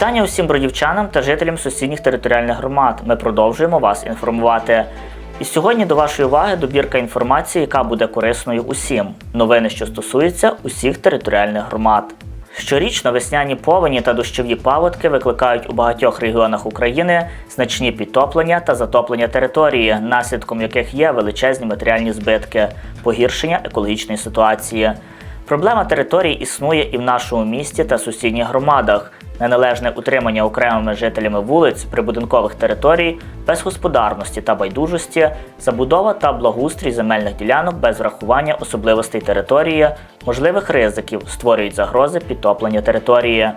Вітання усім бродівчанам та жителям сусідніх територіальних громад. Ми продовжуємо вас інформувати. І сьогодні до вашої уваги добірка інформації, яка буде корисною усім. Новини, що стосуються усіх територіальних громад. Щорічно весняні повені та дощові паводки викликають у багатьох регіонах України значні підтоплення та затоплення території, наслідком яких є величезні матеріальні збитки, погіршення екологічної ситуації. Проблема територій існує і в нашому місті та сусідніх громадах. Неналежне утримання окремими жителями вулиць, прибудинкових територій, безгосподарності та байдужості, забудова та благоустрій земельних ділянок без врахування особливостей території, можливих ризиків створюють загрози підтоплення території.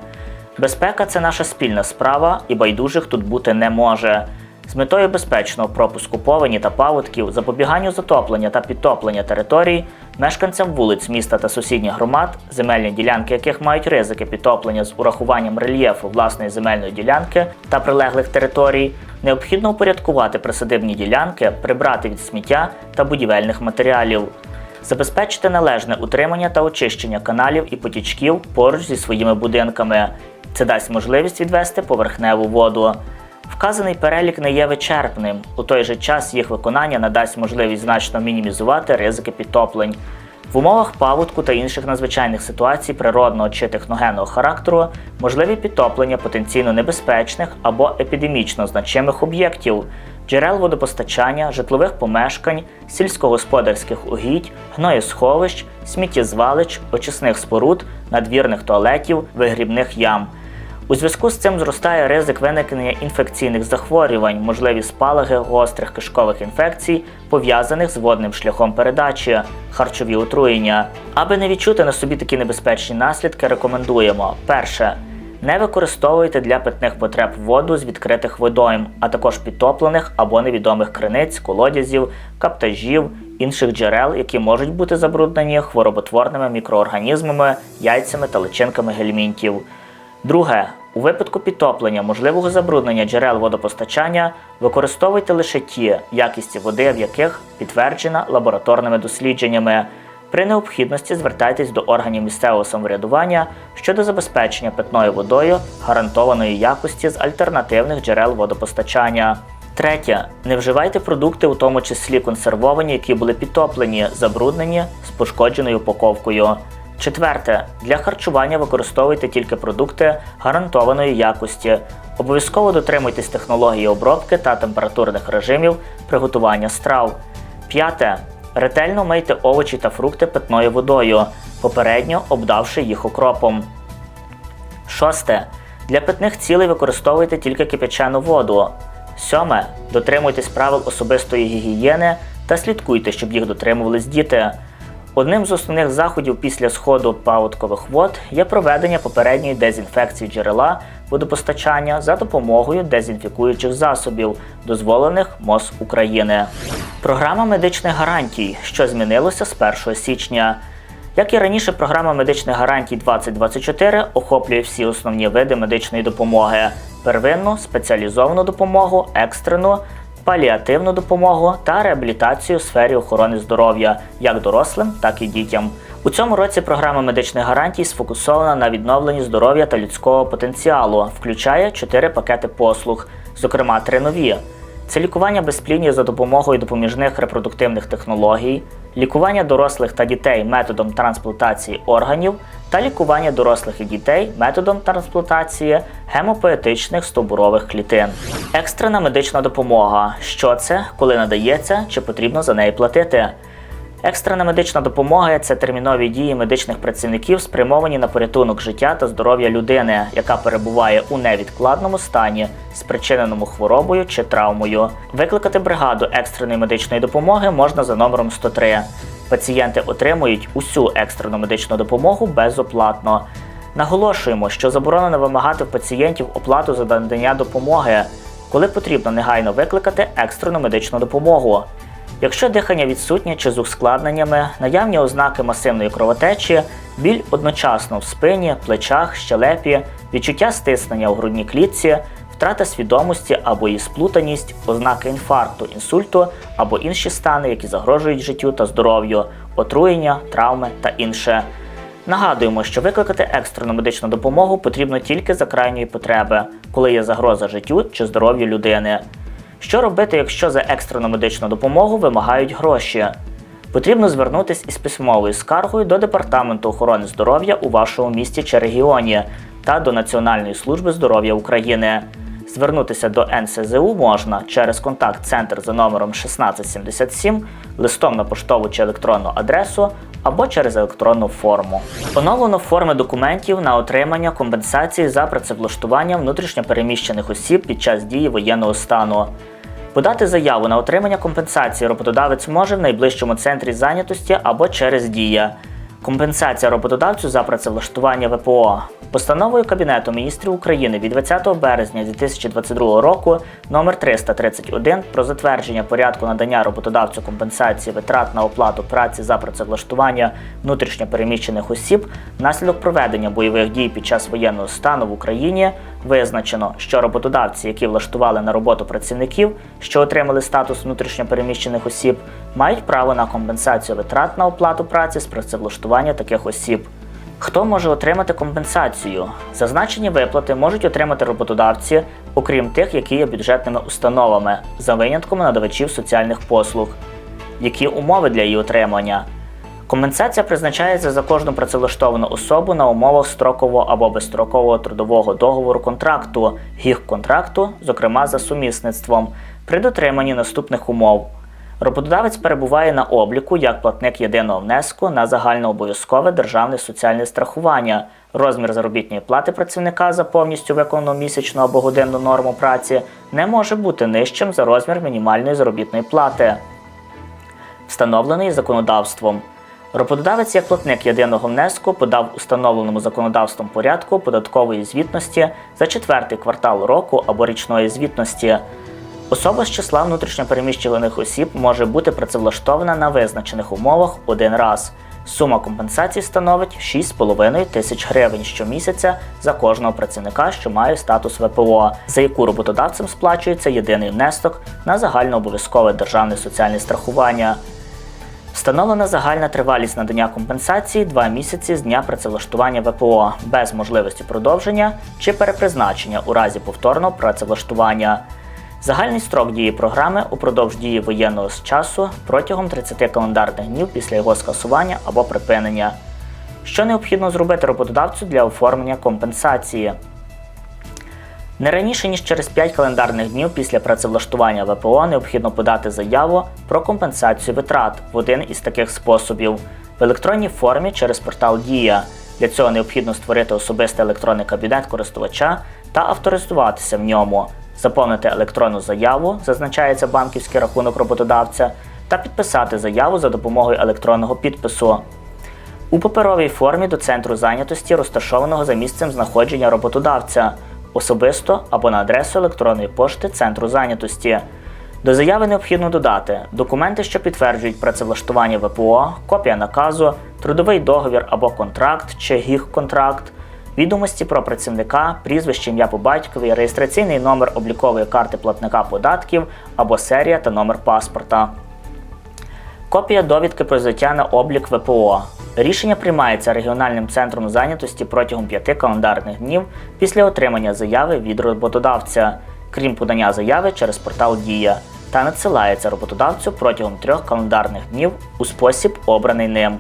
Безпека це наша спільна справа, і байдужих тут бути не може. З метою безпечного пропуску повені та паводків, запобіганню затоплення та підтоплення територій, мешканцям вулиць міста та сусідніх громад, земельні ділянки яких мають ризики підтоплення з урахуванням рельєфу власної земельної ділянки та прилеглих територій, необхідно упорядкувати присадибні ділянки, прибрати від сміття та будівельних матеріалів. Забезпечити належне утримання та очищення каналів і потічків поруч зі своїми будинками. Це дасть можливість відвести поверхневу воду. Вказаний перелік не є вичерпним. У той же час їх виконання надасть можливість значно мінімізувати ризики підтоплень. В умовах паводку та інших надзвичайних ситуацій природного чи техногенного характеру можливі підтоплення потенційно небезпечних або епідемічно значимих об'єктів, джерел водопостачання, житлових помешкань, сільськогосподарських угідь, гноєсховищ, сміттєзвалищ, очисних споруд, надвірних туалетів, вигрібних ям. У зв'язку з цим зростає ризик виникнення інфекційних захворювань, можливі спалахи гострих кишкових інфекцій, пов'язаних з водним шляхом передачі, харчові отруєння. Аби не відчути на собі такі небезпечні наслідки, рекомендуємо: перше. Не використовуйте для питних потреб воду з відкритих водойм, а також підтоплених або невідомих криниць, колодязів, каптажів, інших джерел, які можуть бути забруднені хвороботворними мікроорганізмами, яйцями та личинками гельмінтів. Друге, у випадку підтоплення можливого забруднення джерел водопостачання використовуйте лише ті якісті води, в яких підтверджена лабораторними дослідженнями. При необхідності звертайтесь до органів місцевого самоврядування щодо забезпечення питною водою гарантованої якості з альтернативних джерел водопостачання. Третє. Не вживайте продукти, у тому числі консервовані, які були підтоплені, забруднені з пошкодженою упаковкою. Четверте, для харчування використовуйте тільки продукти гарантованої якості. Обов'язково дотримуйтесь технології обробки та температурних режимів приготування страв. П'яте. Ретельно мийте овочі та фрукти питною водою, попередньо обдавши їх окропом. Шосте. Для питних цілей використовуйте тільки кипячену воду. Сьоме. Дотримуйтесь правил особистої гігієни та слідкуйте, щоб їх дотримувались діти. Одним з основних заходів після сходу паводкових вод є проведення попередньої дезінфекції джерела водопостачання за допомогою дезінфікуючих засобів, дозволених МОЗ України. Програма медичних гарантій, що змінилося з 1 січня. Як і раніше, програма медичних гарантій 2024 охоплює всі основні види медичної допомоги: первинну, спеціалізовану допомогу, екстрену, паліативну допомогу та реабілітацію у сфері охорони здоров'я як дорослим, так і дітям. У цьому році програма медичних гарантій сфокусована на відновленні здоров'я та людського потенціалу, включає чотири пакети послуг, зокрема три нові. Це лікування безплідні за допомогою допоміжних репродуктивних технологій, лікування дорослих та дітей методом трансплантації органів та лікування дорослих і дітей методом трансплантації гемопоетичних стовбурових клітин. Екстрена медична допомога. Що це, коли надається, чи потрібно за неї платити? Екстрена медична допомога це термінові дії медичних працівників, спрямовані на порятунок життя та здоров'я людини, яка перебуває у невідкладному стані, спричиненому хворобою чи травмою. Викликати бригаду екстреної медичної допомоги можна за номером 103. Пацієнти отримують усю екстрену медичну допомогу безоплатно. Наголошуємо, що заборонено вимагати в пацієнтів оплату за надання допомоги, коли потрібно негайно викликати екстрену медичну допомогу. Якщо дихання відсутнє чи з ускладненнями, наявні ознаки масивної кровотечі, біль одночасно в спині, плечах, щелепі, відчуття стиснення у грудній клітці, втрата свідомості або її сплутаність, ознаки інфаркту, інсульту або інші стани, які загрожують життю та здоров'ю, отруєння, травми та інше. Нагадуємо, що викликати екстрену медичну допомогу потрібно тільки за крайньої потреби, коли є загроза життю чи здоров'ю людини. Що робити, якщо за екстрену медичну допомогу вимагають гроші? Потрібно звернутися із письмовою скаргою до Департаменту охорони здоров'я у вашому місті чи регіоні та до Національної служби здоров'я України. Звернутися до НСЗУ можна через контакт-центр за номером 1677, листом на поштову чи електронну адресу або через електронну форму. Оновлено форми документів на отримання компенсації за працевлаштування внутрішньопереміщених осіб під час дії воєнного стану. Подати заяву на отримання компенсації роботодавець може в найближчому центрі зайнятості або через Дія. Компенсація роботодавцю за працевлаштування ВПО. Постановою Кабінету міністрів України від 20 березня 2022 року номер 331 про затвердження порядку надання роботодавцю компенсації витрат на оплату праці за працевлаштування внутрішньопереміщених осіб внаслідок проведення бойових дій під час воєнного стану в Україні визначено, що роботодавці, які влаштували на роботу працівників, що отримали статус внутрішньопереміщених осіб, мають право на компенсацію витрат на оплату праці з працевлаштування таких осіб. Хто може отримати компенсацію? Зазначені виплати можуть отримати роботодавці, окрім тих, які є бюджетними установами, за винятком надавачів соціальних послуг. Які умови для її отримання? Компенсація призначається за кожну працевлаштовану особу на умовах строкового або безстрокового трудового договору контракту, гіг-контракту, зокрема за сумісництвом, при дотриманні наступних умов. Роботодавець перебуває на обліку як платник єдиного внеску на загальнообов'язкове державне соціальне страхування. Розмір заробітної плати працівника за повністю виконану місячну або годинну норму праці не може бути нижчим за розмір мінімальної заробітної плати, встановленої законодавством. Роботодавець як платник єдиного внеску подав установленому законодавством порядку податкової звітності за четвертий квартал року або річної звітності. Особа з числа внутрішньопереміщених осіб може бути працевлаштована на визначених умовах один раз. Сума компенсації становить 6,5 тисяч гривень щомісяця за кожного працівника, що має статус ВПО, за яку роботодавцем сплачується єдиний внесок на загальнообов'язкове державне соціальне страхування. Встановлена загальна тривалість надання компенсації 2 місяці з дня працевлаштування ВПО без можливості продовження чи перепризначення у разі повторного працевлаштування. Загальний строк дії програми упродовж дії воєнного часу протягом 30 календарних днів після його скасування або припинення. Що необхідно зробити роботодавцю для оформлення компенсації? Не раніше ніж через 5 календарних днів після працевлаштування ВПО необхідно подати заяву про компенсацію витрат в один із таких способів в електронній формі через портал Дія. Для цього необхідно створити особистий електронний кабінет користувача та авторизуватися в ньому, заповнити електронну заяву, зазначається банківський рахунок роботодавця, та підписати заяву за допомогою електронного підпису. У паперовій формі до центру зайнятості, розташованого за місцем знаходження роботодавця, особисто або на адресу електронної пошти центру зайнятості. До заяви необхідно додати документи, що підтверджують працевлаштування ВПО, копія наказу, трудовий договір або контракт чи гіг-контракт, відомості про працівника, прізвище ім'я по батькові, реєстраційний номер облікової карти платника податків або серія та номер паспорта. Копія довідки про взяття на облік ВПО. Рішення приймається регіональним центром зайнятості протягом 5 календарних днів після отримання заяви від роботодавця, крім подання заяви через портал Дія, та надсилається роботодавцю протягом трьох календарних днів у спосіб, обраний ним.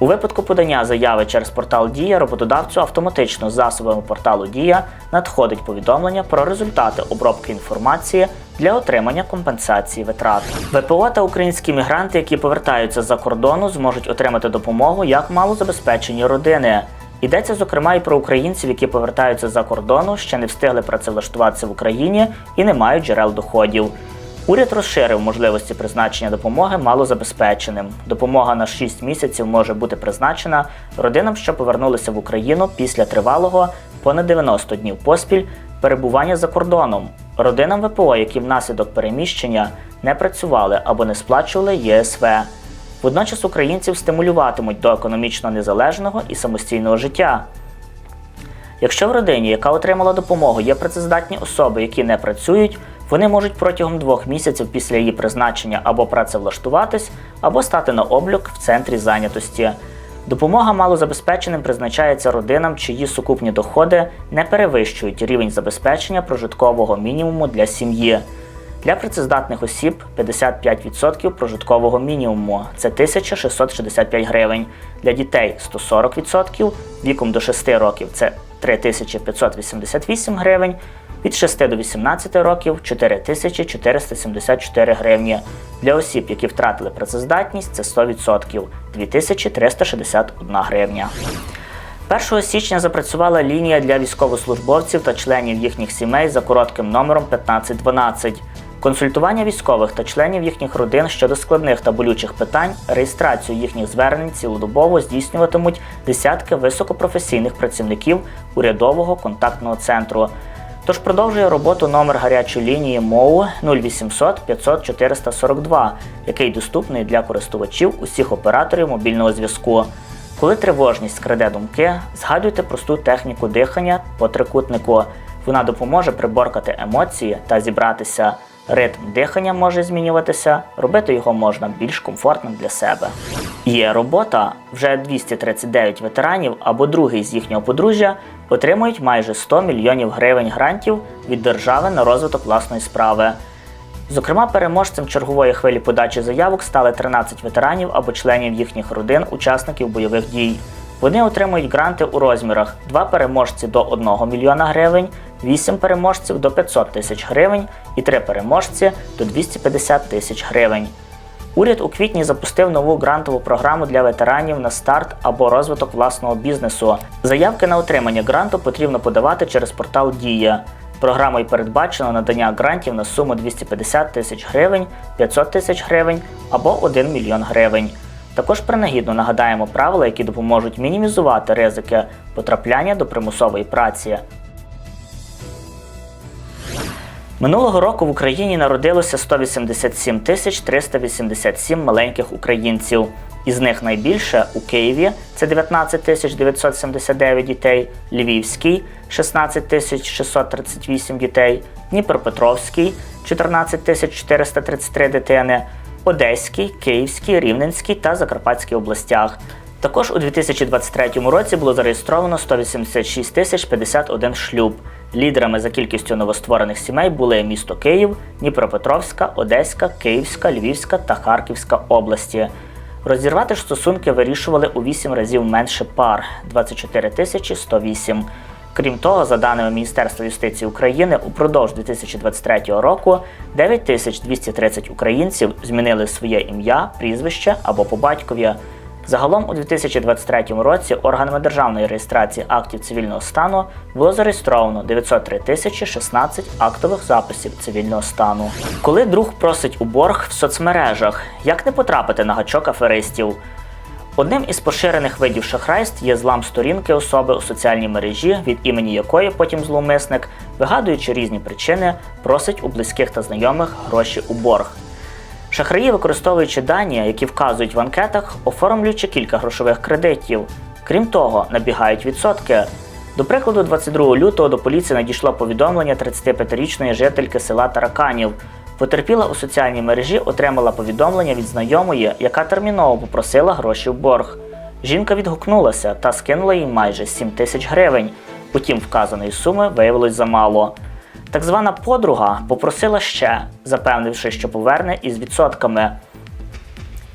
У випадку подання заяви через портал Дія роботодавцю автоматично з засобами порталу Дія надходить повідомлення про результати обробки інформації для отримання компенсації витрат. ВПО та українські мігранти, які повертаються з-за кордону, зможуть отримати допомогу як малозабезпечені родини. Йдеться зокрема і про українців, які повертаються за кордону, ще не встигли працевлаштуватися в Україні і не мають джерел доходів. Уряд розширив можливості призначення допомоги малозабезпеченим. Допомога на 6 місяців може бути призначена родинам, що повернулися в Україну після тривалого понад 90 днів поспіль перебування за кордоном, родинам ВПО, які внаслідок переміщення не працювали або не сплачували ЄСВ. Водночас українців стимулюватимуть до економічно незалежного і самостійного життя. Якщо в родині, яка отримала допомогу, є працездатні особи, які не працюють, вони можуть протягом двох місяців після її призначення або працевлаштуватись, або стати на облік в центрі зайнятості. Допомога малозабезпеченим призначається родинам, чиї сукупні доходи не перевищують рівень забезпечення прожиткового мінімуму для сім'ї. Для працездатних осіб 55% прожиткового мінімуму це 1665 гривень. Для дітей 140%, віком до 6 років це 3588 гривень, від 6 до 18 років 4474 гривні. Для осіб, які втратили працездатність, це 100% 2361 гривня. 1 січня запрацювала лінія для військовослужбовців та членів їхніх сімей за коротким номером 1512. Консультування військових та членів їхніх родин щодо складних та болючих питань, реєстрацію їхніх звернень цілодобово здійснюватимуть десятки високопрофесійних працівників урядового контактного центру. Тож продовжує роботу номер гарячої лінії МОУ 0800 500 442, який доступний для користувачів усіх операторів мобільного зв'язку. Коли тривожність краде думки, згадуйте просту техніку дихання по трикутнику. Вона допоможе приборкати емоції та зібратися. Ритм дихання може змінюватися, робити його можна більш комфортним для себе. Є робота. Вже 239 ветеранів або другий з їхнього подружжя отримують майже 100 мільйонів гривень грантів від держави на розвиток власної справи. Зокрема, переможцем чергової хвилі подачі заявок стали 13 ветеранів або членів їхніх родин, учасників бойових дій. Вони отримують гранти у розмірах 2 переможці до 1 мільйона гривень, 8 переможців до 500 тисяч гривень і 3 переможці до 250 тисяч гривень. Уряд у квітні запустив нову грантову програму для ветеранів на старт або розвиток власного бізнесу. Заявки на отримання гранту потрібно подавати через портал Дія. Програмою передбачено надання грантів на суму 250 тисяч гривень, 500 тисяч гривень або 1 мільйон гривень. Також принагідно нагадаємо правила, які допоможуть мінімізувати ризики потрапляння до примусової праці. Минулого року в Україні народилося 187 тисяч 387 маленьких українців. Із них найбільше у Києві це 19 тисяч 979 дітей, Львівський 16 тисяч 638 дітей, Дніпропетровський 14 тисяч 433 дитини, Одеський, Київський, Рівненський та Закарпатській областях. Також у 2023 році було зареєстровано 186 тисяч 51 шлюб. Лідерами за кількістю новостворених сімей були місто Київ, Дніпропетровська, Одеська, Київська, Львівська та Харківська області. Розірвати ж стосунки вирішували у 8 разів менше пар 24 тисячі 108. Крім того, за даними Міністерства юстиції України, упродовж 2023 року 9230 українців змінили своє ім'я, прізвище або по батькові. Загалом у 2023 році органами державної реєстрації актів цивільного стану було зареєстровано 903 тисячі 16 актових записів цивільного стану. Коли друг просить у борг в соцмережах, як не потрапити на гачок аферистів? Одним із поширених видів шахрайств є злам сторінки особи у соціальній мережі, від імені якої потім зловмисник, вигадуючи різні причини, просить у близьких та знайомих гроші у борг. Шахраї, використовуючи дані, які вказують в анкетах, оформлюючи кілька грошових кредитів. Крім того, набігають відсотки. До прикладу, 22 лютого до поліції надійшло повідомлення 35-річної жительки села Тараканів. Потерпіла у соціальній мережі, отримала повідомлення від знайомої, яка терміново попросила гроші в борг. Жінка відгукнулася та скинула їй майже 7 тисяч гривень. Утім, вказаної суми виявилось замало. Так звана подруга попросила ще, запевнивши, що поверне із відсотками.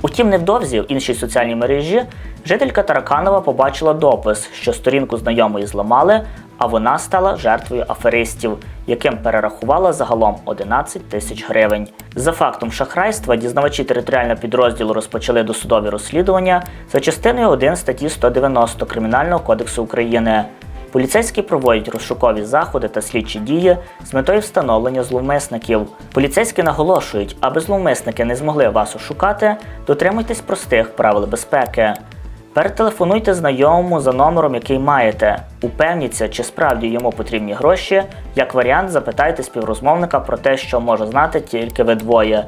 Утім, невдовзі в іншій соціальній мережі жителька Тараканова побачила допис, що сторінку знайомої зламали, а вона стала жертвою аферистів, яким перерахувала загалом 11 тисяч гривень. За фактом шахрайства дізнавачі територіального підрозділу розпочали досудові розслідування за частиною 1 статті 190 Кримінального кодексу України. Поліцейські проводять розшукові заходи та слідчі дії з метою встановлення зловмисників. Поліцейські наголошують, аби зловмисники не змогли вас ошукати, дотримуйтесь простих правил безпеки. Перетелефонуйте знайомому за номером, який маєте. Упевніться, чи справді йому потрібні гроші. Як варіант, запитайте співрозмовника про те, що може знати тільки ви двоє.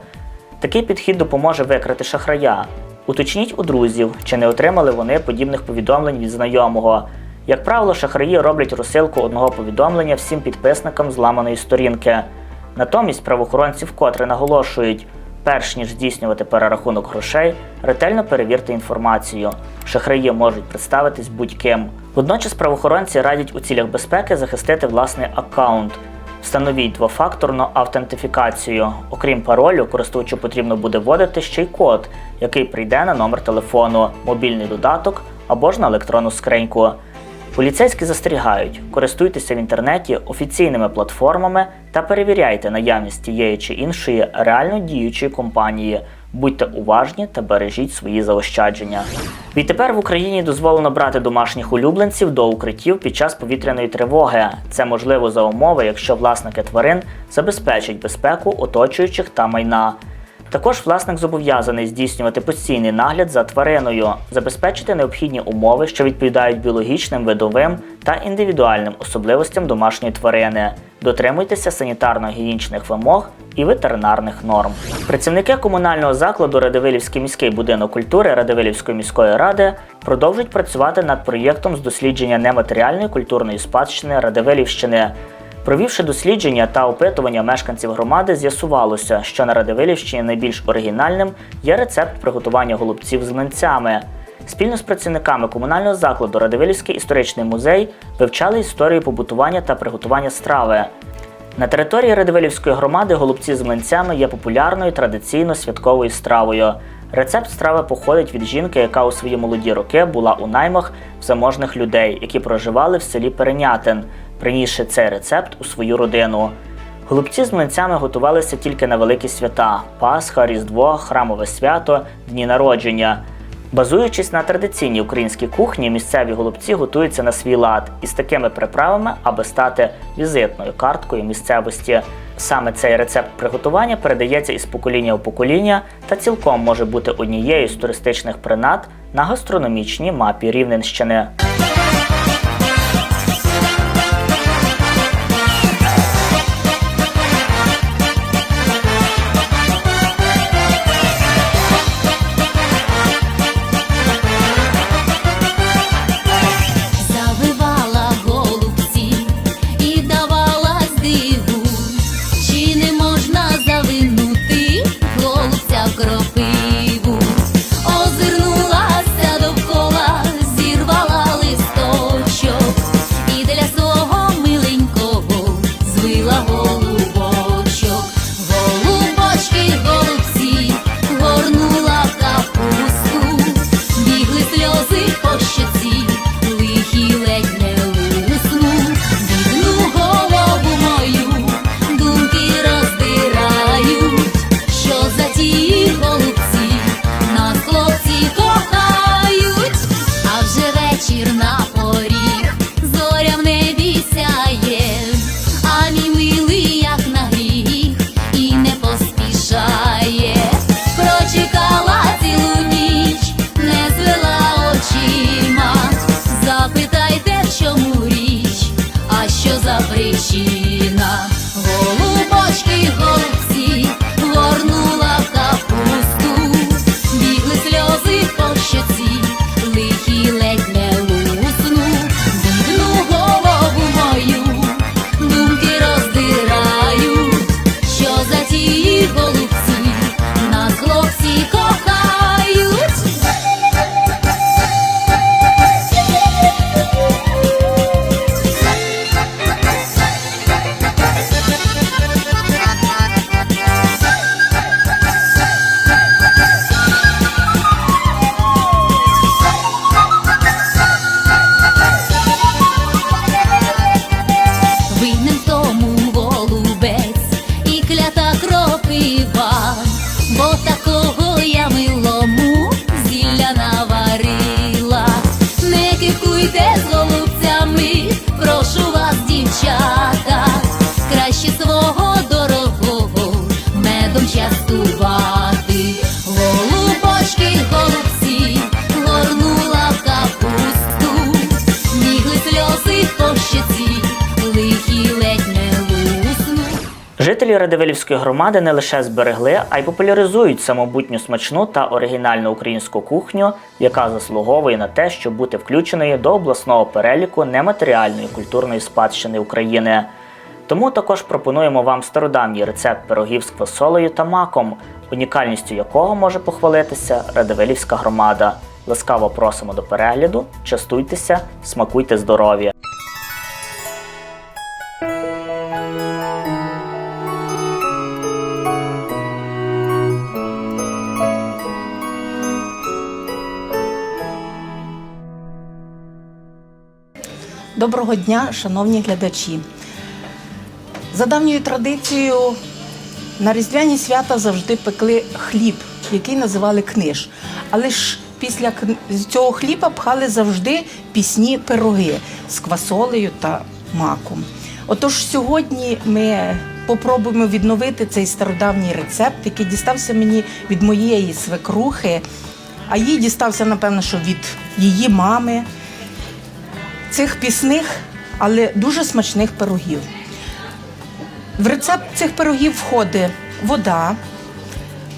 Такий підхід допоможе викрити шахрая. Уточніть у друзів, чи не отримали вони подібних повідомлень від знайомого. Як правило, шахраї роблять розсилку одного повідомлення всім підписникам зламаної сторінки. Натомість правоохоронці вкотре наголошують, перш ніж здійснювати перерахунок грошей, ретельно перевірте інформацію. Шахраї можуть представитись будь-ким. Водночас правоохоронці радять у цілях безпеки захистити власний аккаунт. Встановіть двофакторну автентифікацію. Окрім паролю, користувачу потрібно буде вводити ще й код, який прийде на номер телефону, мобільний додаток або ж на електронну скриньку. Поліцейські застерігають, користуйтеся в інтернеті офіційними платформами та перевіряйте наявність тієї чи іншої реально діючої компанії. Будьте уважні та бережіть свої заощадження. Відтепер в Україні дозволено брати домашніх улюбленців до укриттів під час повітряної тривоги. Це можливо за умови, якщо власники тварин забезпечать безпеку оточуючих та майна. Також власник зобов'язаний здійснювати постійний нагляд за твариною, забезпечити необхідні умови, що відповідають біологічним, видовим та індивідуальним особливостям домашньої тварини. Дотримуйтеся санітарно-гігієнічних вимог і ветеринарних норм. Працівники комунального закладу Радивилівський міський будинок культури Радивилівської міської ради продовжують працювати над проєктом з дослідження нематеріальної культурної спадщини Радивилівщини. Провівши дослідження та опитування мешканців громади, з'ясувалося, що на Радивилівщині найбільш оригінальним є рецепт приготування голубців з млинцями. Спільно з працівниками комунального закладу Радивилівський історичний музей вивчали історію побутування та приготування страви. На території Радивилівської громади голубці з млинцями є популярною традиційно святковою стравою. Рецепт страви походить від жінки, яка у свої молоді роки була у наймах в заможних людей, які проживали в селі Перенятин, принісши цей рецепт у свою родину. Голубці з млинцями готувалися тільки на великі свята: Пасха, Різдво, Храмове свято, Дні народження. Базуючись на традиційній українській кухні, місцеві голубці готуються на свій лад із такими приправами, аби стати візитною карткою місцевості. Саме цей рецепт приготування передається із покоління в покоління та цілком може бути однією з туристичних принад на гастрономічній мапі Рівненщини. Жителі Радивилівської громади не лише зберегли, а й популяризують самобутню смачну та оригінальну українську кухню, яка заслуговує на те, щоб бути включеною до обласного переліку нематеріальної культурної спадщини України. Тому також пропонуємо вам стародавній рецепт пирогів з квасолею та маком, унікальністю якого може похвалитися Радивилівська громада. Ласкаво просимо до перегляду, частуйтеся, смакуйте здоров'я. Доброго дня, шановні глядачі. За давньою традицією на різдвяні свята завжди пекли хліб, який називали книж. Але ж після цього хліба пхали завжди пісні пироги з квасолею та маком. Отож, сьогодні ми попробуємо відновити цей стародавній рецепт, який дістався мені від моєї свекрухи, а їй дістався, напевно, що від її мами цих пісних, але дуже смачних пирогів. В рецепт цих пирогів входить вода,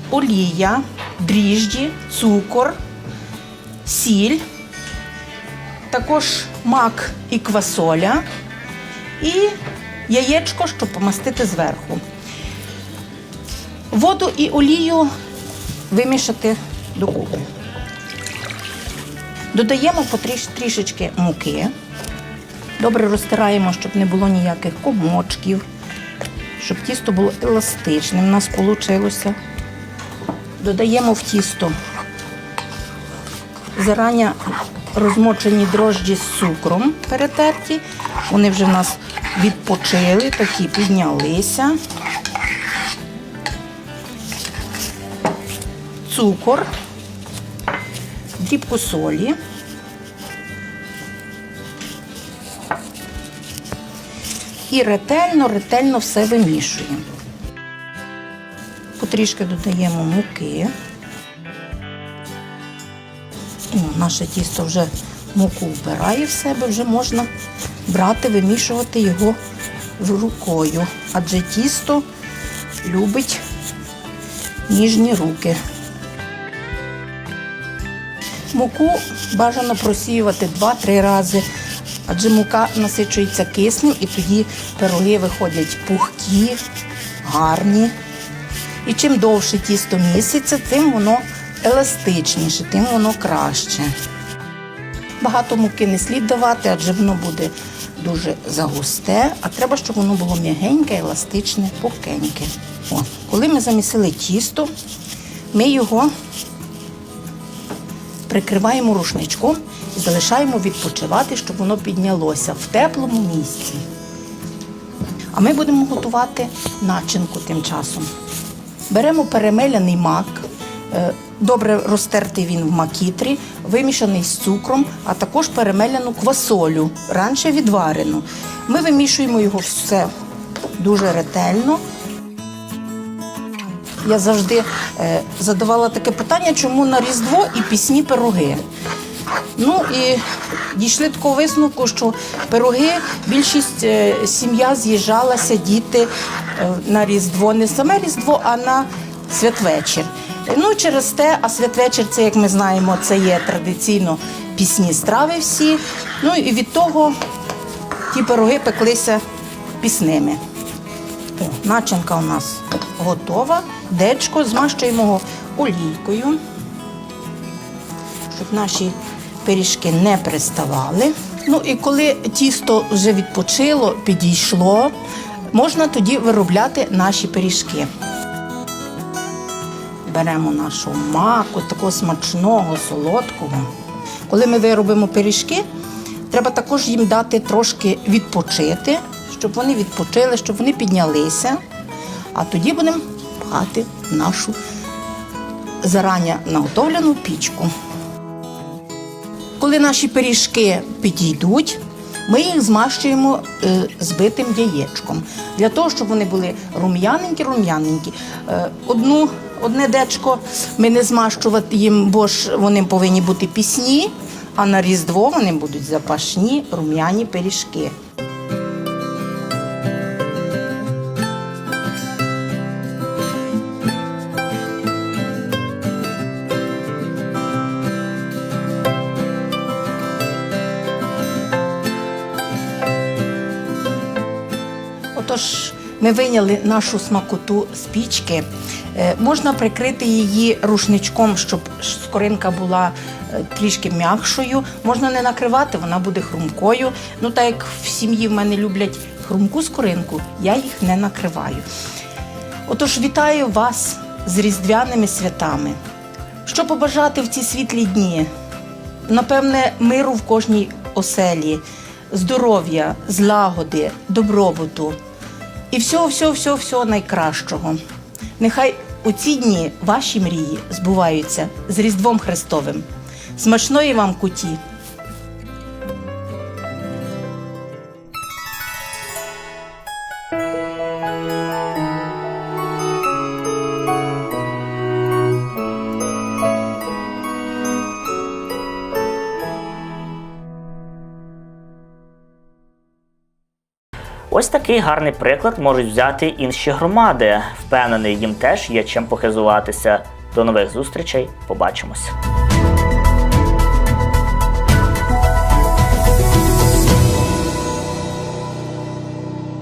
олія, дріжджі, цукор, сіль, також мак і квасоля і яєчко, щоб помастити зверху. Воду і олію вимішати докупи. Додаємо трішечки муки. Добре розтираємо, щоб не було ніяких комочків, щоб тісто було еластичним. У нас вийшло. Додаємо в тісто зарані розмочені дрожджі з цукром перетерті. Вони вже в нас відпочили, такі піднялися. Цукор, дрібку солі. І ретельно, ретельно все вимішуємо. Потрішки додаємо муки. О, наше тісто вже муку вбирає в себе, вже можна брати, вимішувати його рукою. Адже тісто любить ніжні руки. Муку бажано просіювати 2-3 рази, адже мука насичується киснем і тоді пироги виходять пухкі, гарні. І чим довше тісто місяця, тим воно еластичніше, тим воно краще. Багато муки не слід давати, адже воно буде дуже загусте, а треба, щоб воно було м'ягеньке, еластичне, пухкеньке. О, коли ми замісили тісто, ми його прикриваємо рушничком і залишаємо відпочивати, щоб воно піднялося в теплому місці. А ми будемо готувати начинку тим часом. Беремо перемеляний мак, е, добре розтертий він в макітрі, вимішаний з цукром, а також перемеляну квасолю, раніше відварену. Ми вимішуємо його все дуже ретельно. Я завжди е, задавала таке питання, чому на Різдво і пісні пироги. Ну і дійшли такого висновку, що пироги більшість е, сім'я з'їжджалася, діти е, на Різдво, не саме Різдво, а на святвечір. Ну, через те, а святвечір, це, як ми знаємо, це є традиційно пісні страви всі. Ну і від того ті пироги пеклися пісними. О, начинка у нас готова. Дечко змащуємо його олійкою, щоб наші пиріжки не приставали. Ну і коли тісто вже відпочило, підійшло, можна тоді виробляти наші пиріжки. Беремо нашу маку, такого смачного, солодкого. Коли ми виробимо пиріжки, треба також їм дати трошки відпочити, щоб вони відпочили, щоб вони піднялися. А тоді будемо пхати нашу зарані наготовлену пічку. Коли наші пиріжки підійдуть, ми їх змащуємо е, збитим яєчком. Для того, щоб вони були рум'яненькі, рум'яненькі. Е, одну, одне дечко ми не змащувати їм, бо ж вони повинні бути пісні, а на Різдво вони будуть запашні, рум'яні пиріжки. Ми вийняли нашу смакоту з пічки. Е, Можна прикрити її рушничком, щоб скоринка була е, трішки м'якшою. Можна не накривати, вона буде хрумкою. Ну, так як в сім'ї в мене люблять хрумку скоринку, я їх не накриваю. Отож, вітаю вас з різдвяними святами. Що побажати в ці світлі дні? Напевне, миру в кожній оселі, здоров'я, злагоди, добробуту і всього, всього, всього, всього найкращого. Нехай у ці дні ваші мрії збуваються з Різдвом Христовим. Смачної вам куті! Ось такий гарний приклад можуть взяти інші громади. Впевнений, їм теж є чим похизуватися. До нових зустрічей. Побачимось.